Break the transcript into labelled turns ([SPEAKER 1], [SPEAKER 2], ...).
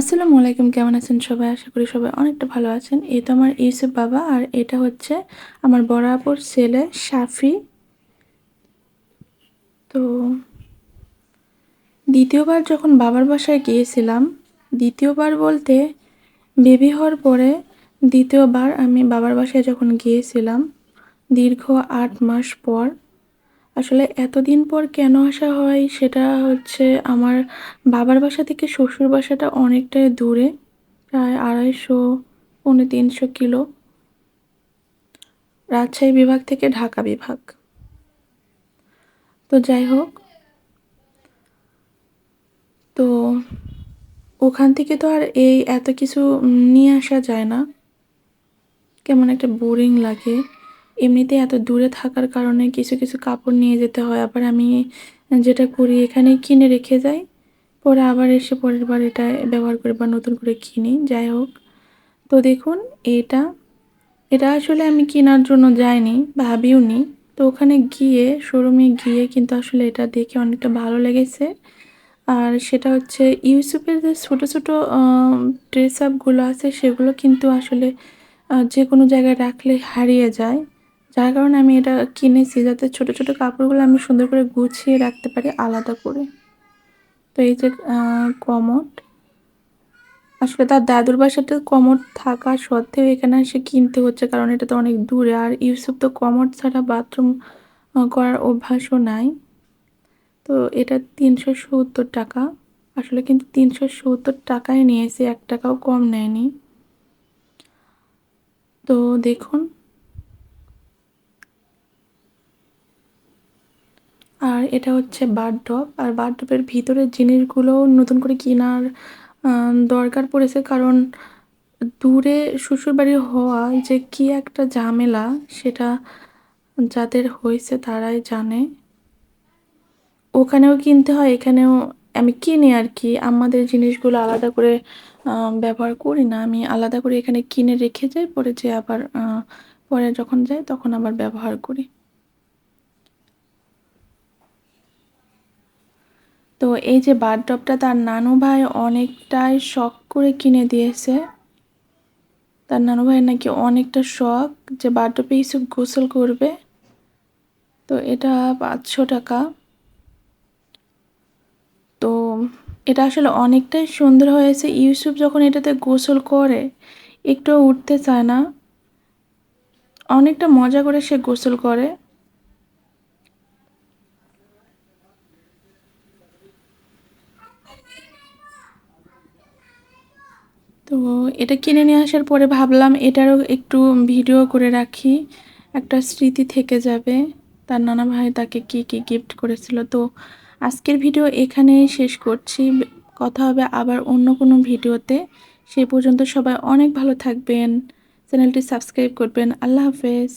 [SPEAKER 1] আসসালামু আলাইকুম, কেমন আছেন সবাই? আশা করি সবাই অনেকটা ভালো আছেন। এই তো আমার ইউসুফ বাবা, আর এটা হচ্ছে আমার বরাবর ছেলে সাফি তো দ্বিতীয়বার যখন বাবার বাসায় গিয়েছিলাম, দ্বিতীয়বার বলতে বেবি হওয়ার পরে দ্বিতীয়বার আমি বাবার বাসায় যখন গিয়েছিলাম, দীর্ঘ আট মাস পর আসলে এতদিন পর কেন আসা হয় সেটা হচ্ছে আমার বাবার বাসা থেকে শ্বশুর বাসাটা অনেকটাই দূরে, প্রায় আড়াইশো, পৌনে তিনশো কিলো। রাজশাহী বিভাগ থেকে ঢাকা বিভাগ। তো যাই হোক, তো ওখান থেকে তো আর এই এত কিছু নিয়ে আসা যায় না। কেমন একটা বোরিং লাগে। এমনিতে এত দূরে থাকার কারণে কিছু কিছু কাপড় নিয়ে যেতে হয়। আবার আমি যেটা করি এখানেই কিনে রেখে যাই। পরে আবার এসে পরের বার এটা ব্যবহার করি বা নতুন করে কিনি। যাই হোক, তো দেখুন, এটা এটা আসলে আমি কেনার জন্য যাইনি, ভাবিও নি। তো ওখানে গিয়ে, শোরুমে গিয়ে কিন্তু আসলে এটা দেখে অনেকটা ভালো লেগেছে। আর সেটা হচ্ছে ইউসুফের যে ছোটো ছোটো ড্রেস আপগুলো আছে, সেগুলো কিন্তু আসলে যে কোনো জায়গায় রাখলে হারিয়ে যায়। যার কারণে আমি এটা কিনেছি যাতে ছোট ছোট কাপড়গুলো আমি সুন্দর করে গুছিয়ে রাখতে পারি আলাদা করে। তো এই যে কমট আসলে তার দাদুর বাসাতে কমট থাকা সত্ত্বেও এখানে এসে কিনতে হচ্ছে, কারণ এটা তো অনেক দূরে। আর ইউসুফ তো কমট ছাড়া বাথরুম করার অভ্যাসও নাই। তো এটা তিনশো সত্তর টাকা। আসলে কিন্তু তিনশো সত্তর টাকায় নিয়েছি, এক টাকাও কম নেয়নি। তো দেখুন আর এটা হচ্ছে বাথটব আর বাথটবের ভিতরের জিনিসগুলো নতুন করে কেনার দরকার পড়েছে কারণ দূরে শ্বশুরবাড়ি হওয়া যে কি একটা ঝামেলা, সেটা যাদের হয়েছে তারাই জানে। ওখানেও কিনতে হয়, এখানেও আমি কিনি আর কি। আমাদের জিনিসগুলো আলাদা করে ব্যবহার করি না। আমি আলাদা করে এখানে কিনে রেখে যাই, পরে যে আবার পরে যখন যাই তখন আবার ব্যবহার করি। তো এই যে বাথটবটা তার নানু ভাই অনেকটাই শখ করে কিনে দিয়েছে। তার নানু ভাই নাকি অনেকটা শখ যে বাথটবে ইসব গোসল করবে। তো এটা পাঁচশো টাকা। তো এটা আসলে অনেকটাই সুন্দর হয়েছে। ইউসুফ যখন এটাতে গোসল করে একটু উঠতে চায় না। অনেকটা মজা করে সে গোসল করে। তো এটা কিনে নিয়ে আসার পরে ভাবলাম এটারও একটু ভিডিও করে রাখি। একটা স্মৃতি থেকে যাবে। তার নানা ভাই তাকে কি কি গিফট করেছিল। তো আজকের ভিডিও এখানেই শেষ করছি। কথা হবে আবার অন্য কোনো ভিডিওতে। সেই পর্যন্ত সবাই অনেক ভালো থাকবেন। চ্যানেলটি সাবস্ক্রাইব করবেন। আল্লাহ হাফেজ।